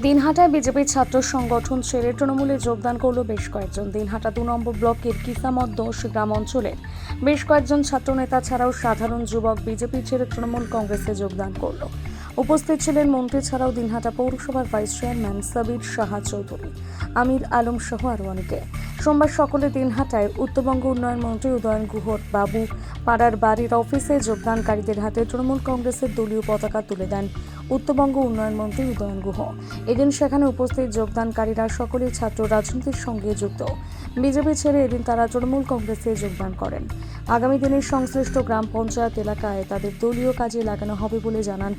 দিনহাটায় বিজেপির ছাত্র সংগঠন ছেড়ে তৃণমূলে যোগদান করল বেশ কয়েকজন। দিনহাটা দু নম্বর ব্লকের কিসামদ্দোষ গ্রাম অঞ্চলের বেশ কয়েকজন ছাত্রনেতা ছাড়াও সাধারণ যুবক বিজেপি ছেড়ে তৃণমূল কংগ্রেসে যোগদান করল। উপস্থিত ছিলেন মন্ত্রী ছাড়াও দিনহাটা পৌরসভার ভাইস চেয়ারম্যান সাবির সাহা চৌধুরী, আমির আলম সহ আরও অনেকে। সোমবার সকলে দিনহাটায় উত্তরবঙ্গ উন্নয়ন মন্ত্রী উদয়ন গুহর বাবু পাড়ার বাড়ির অফিসে যোগদানকারীদের হাতে তৃণমূল কংগ্রেসের দলীয় পতাকা তুলে দেন। উত্তরবঙ্গ উন্নয়ন মন্ত্রী উদয়ন গুহ। এদিন সেখানে উপস্থিত যোগদানকারীরা সকলেই ছাত্র রাজনীতির সঙ্গে যুক্ত। বিজেপি ছেড়ে এদিন তারা তৃণমূল কংগ্রেসে যোগদান করেন। আগামী দিনে সংশ্লিষ্ট গ্রাম পঞ্চায়েত এলাকায় তাদের দলীয় কাজে লাগানো হবে বলে জানান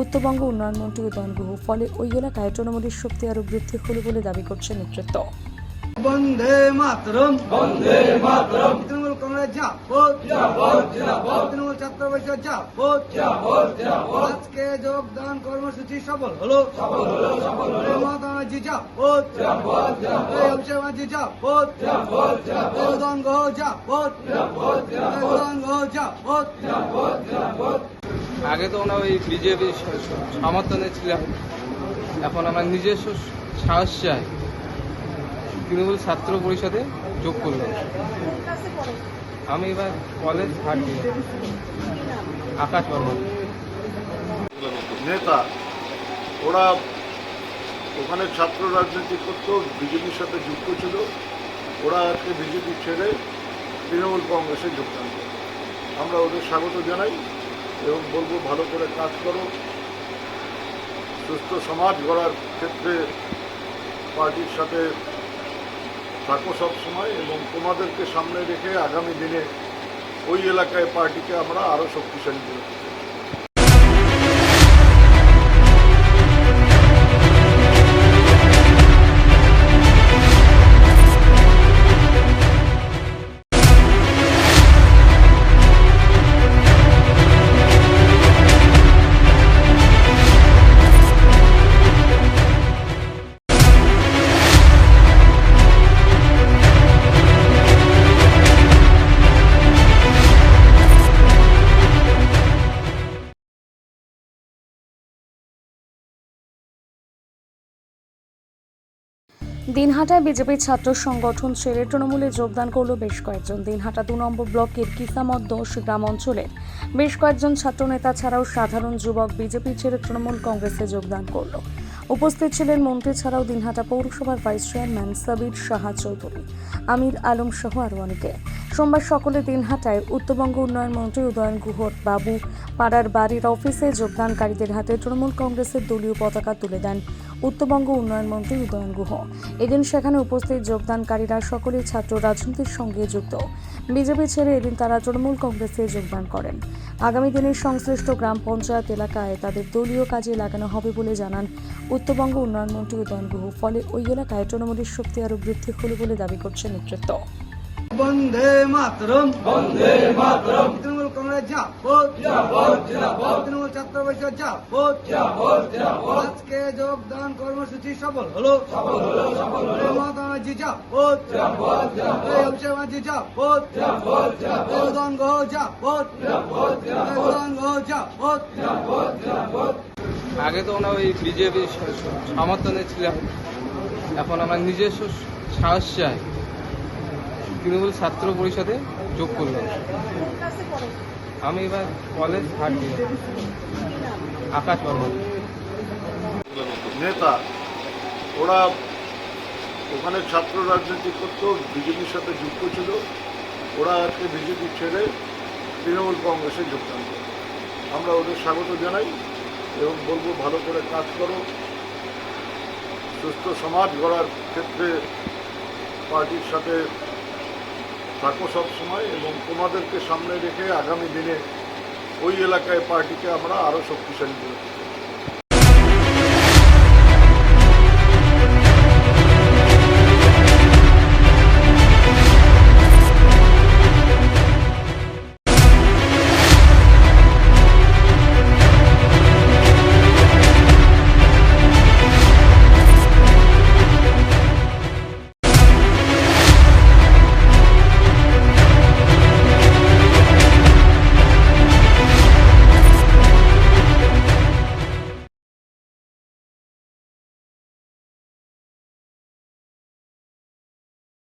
উত্তরবঙ্গ উন্নয়ন মন্ত্রী উদয়ন গুহ। ফলে ওই এলাকায় তৃণমূলের শক্তি আরও বৃদ্ধি হল বলে দাবি করছে নেতৃত্ব। বন্দে মাতরম বন্দে মাতরম। জিন্দাবাদ জিন্দাবাদ তৃণমূল ছাত্র পরিষদ যাবত জিন্দাবাদ। জিন্দাবাদ। আজকে যোগদান কর্মসূচি সফল হলো। সফল হলো সফল হলো। এই মমতা ব্যানার্জি যাবত জিন্দাবাদ জিন্দাবাদ। এই অভিষেক জিন্দাবাদ। জিন্দাবাদ এই উদয়ন গুহ যাবত জিন্দাবাদ এই উদয়ন গুহ জিন্দাবাদ। জিন্দাবাদ আগে তো আমরা ওই বিজেপি সমর্থনে ছিলাম। এখন আমরা নিজস্ব সাহস চাই। তৃণমূল ছাত্র পরিষদে যোগ করলাম। আমি এবার college third year Akash Barman. নেতা, ওরা ওখানে ছাত্র রাজনীতি করতো, বিজেপির সাথে যুক্ত ছিল। ওরা আজকে বিজেপি ছেড়ে তৃণমূল কংগ্রেসে যোগদান করে। আমরা ওদের স্বাগত জানাই এবং বলব, ভালো করে কাজ করো। সুস্থ সমাজ গড়ার ক্ষেত্রে পার্টির সাথে থাকো সবসময় এবং তোমাদেরকে সামনে রেখে আগামী দিনে ওই এলাকায় পার্টিকে আমরা আরও শক্তিশালী করে দিনহাটায় বিজেপির ছাত্র সংগঠন ছেড়ে তৃণমূলে যোগদান করল বেশ কয়েকজন। দিনহাটা দু নম্বর ব্লকের কিসামদ্দোষ গ্রাম অঞ্চলের বেশ কয়েকজন ছাত্রনেতা ছাড়াও সাধারণ যুবক বিজেপি ছেড়ে তৃণমূল কংগ্রেসে যোগদান করল। উপস্থিত ছিলেন মন্ত্রী ছাড়াও দিনহাটা পৌরসভার ভাইস চেয়ারম্যান সাবির সাহা চৌধুরী, আমির আলম সহ আরও অনেকে। সোমবার সকলে দিনহাটায় উত্তরবঙ্গ উন্নয়ন মন্ত্রী উদয়ন গুহর বাবু পাড়ার বাড়ির অফিসে যোগদানকারীদের হাতে তৃণমূল কংগ্রেসের দলীয় পতাকা তুলে দেন। উত্তরবঙ্গ উন্নয়ন মন্ত্রী উদয়ন গুহ। এদিন সেখানে উপস্থিত যোগদানকারীরা সকলেই ছাত্র রাজনীতির সঙ্গে যুক্ত। বিজেপি ছেড়ে এদিন তারা তৃণমূল কংগ্রেসে যোগদান করেন। আগামী দিনে সংশ্লিষ্ট গ্রাম পঞ্চায়েত এলাকায় তাদের দলীয় কাজে লাগানো হবে বলে জানান উত্তরবঙ্গ উন্নয়ন মন্ত্রী উদয়ন গুহ। ফলে ওই এলাকায় তৃণমূলের শক্তি আরও বৃদ্ধি হল বলে দাবি করছে নেতৃত্ব। বন্দে মাতরম। বন্দে মাতরম। তৃণমূল কংগ্রেস জিন্দাবাদ তৃণমূল ছাত্র পরিষদ আজকে যোগদান কর্মসূচি সফল হলো। সফল হলো সফল হলো। এই মমতা ব্যানার্জি জিন্দাবাদ এই অভিষেক ব্যানার্জি জিন্দাবাদ এই উদয়ন গুহ এই জিন্দাবাদ উদয়ন গুহ যাবত আগে তো আমরা ওই বিজেপি সমর্থনে ছিলাম। এখন আমরা নিজস্ব সাহস চাই। তৃণমূল ছাত্র পরিষদে যোগ করলাম আমি এবার কলেজ থার্ড আকাশ বর্মন। নেতা, ওরা ওখানে ছাত্র রাজনীতি করতো, বিজেপির সাথে যুক্ত ছিল। ওরা আজকে বিজেপি ছেড়ে তৃণমূল কংগ্রেসে যোগদান করে আমরা ওদের স্বাগত জানাই এবং বলব, ভালো করে কাজ করো। সুস্থ সমাজ গড়ার ক্ষেত্রে পার্টির সাথে থাকো সব সময় এবং তোমাদেরকে সামনে রেখে আগামী দিনে ওই এলাকায় পার্টিকে আমরা আরও শক্তিশালী করে।